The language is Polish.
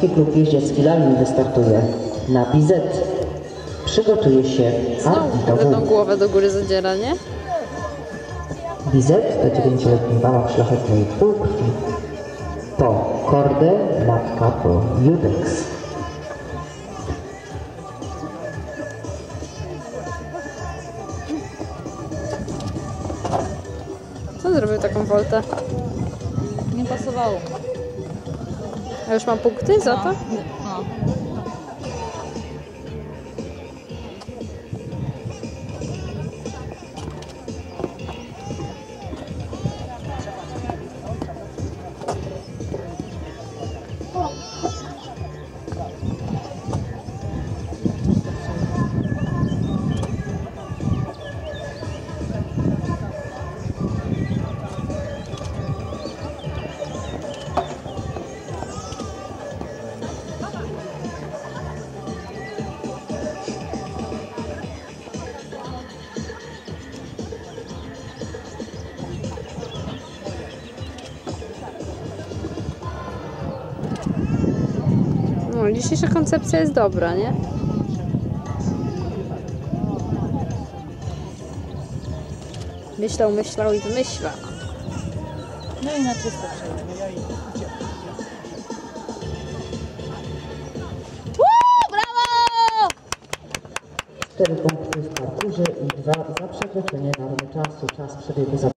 Klub jeździecki Lalin wystartuje na Bizet. Przygotuje się Znowu W. głowę do góry zadziera, nie? Bizet to dziewięcioletni bałak szlachetnej półkrwi. To Kordę, matka to Judex. Co zrobił taką woltę? Nie pasowało. A już mam punkty za to? No. No, dzisiejsza koncepcja jest dobra, nie? Myślał, myślał i wymyślał. No i na czysto przejdziemy. Brawo! Cztery punkty w parkurze i dwa za przekroczenie normy czasu. Czas przebiegu za